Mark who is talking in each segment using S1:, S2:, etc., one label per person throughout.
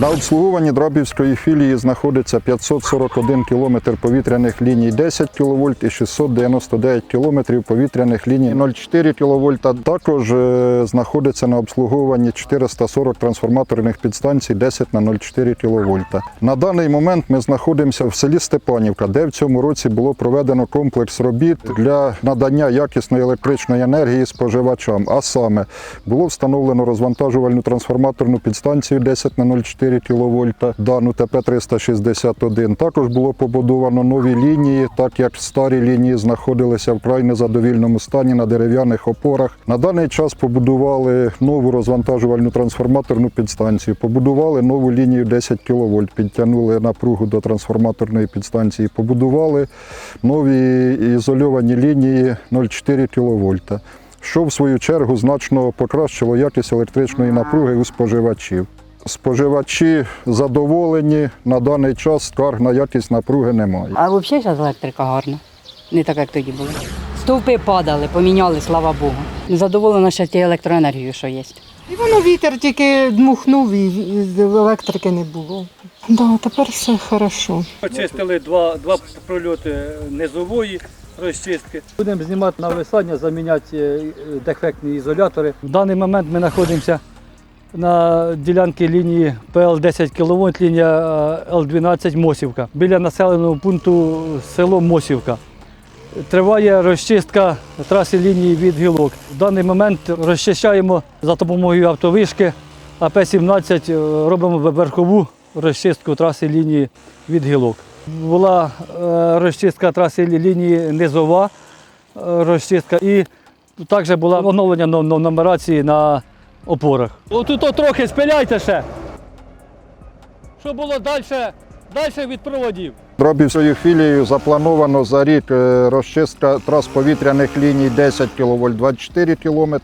S1: На обслуговуванні Драбівської філії знаходиться 541 км повітряних ліній 10 кВт і 699 км повітряних ліній 0,4 кВт. Також е, знаходиться на обслуговуванні 440 трансформаторних підстанцій 10 на 0,4 кВт. На даний момент ми знаходимося в селі Степанівка, де в цьому році було проведено комплекс робіт для надання якісної електричної енергії споживачам. А саме було встановлено розвантажувальну трансформаторну підстанцію 10 на 0,4 кВт, дану ТП-361. Також було побудовано нові лінії, так як старі лінії знаходилися в край незадовільному стані на дерев'яних опорах. На даний час побудували нову розвантажувальну трансформаторну підстанцію, побудували нову лінію 10 кВт, підтягнули напругу до трансформаторної підстанції, побудували нові ізольовані лінії 0,4 кВт що в свою чергу значно покращило якість електричної напруги у споживачів. Споживачі задоволені, на даний час скарг на якість напруги немає.
S2: А взагалі зараз електрика гарна. Не так, як тоді було. Стовпи падали, поміняли, слава Богу. Задоволена ще тією електроенергією, що є.
S3: І воно вітер тільки дмухнув і електрики не було. Да, тепер все хорошо.
S4: Очистили два, два прольоти низової розчистки. Будемо знімати нависання, заміняти е, дефектні ізолятори. В даний момент ми знаходимося на ділянці лінії ПЛ-10 кВт, лінія е, Л-12 Мосівка, біля населеного пункту село Мосівка. Триває розчистка траси лінії від гілок. В даний момент розчищаємо за допомогою автовишки АП-17, е, робимо верхову розчистку траси лінії від гілок. Була е, розчистка траси лінії низова е, розчистка і також була оновлення но- но- нумерації на опорах. Отут от трохи спиляйте ще, щоб було далі від проводів.
S1: Дробівською філією заплановано за рік е, розчистка трас повітряних ліній 10 кВт 24 км,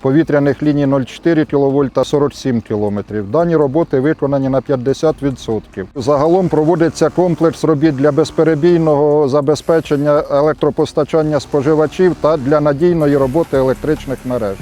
S1: повітряних ліній 0,4 кВт 47 км. Дані роботи виконані на 50%. Загалом проводиться комплекс робіт для безперебійного забезпечення електропостачання споживачів та для надійної роботи електричних мереж.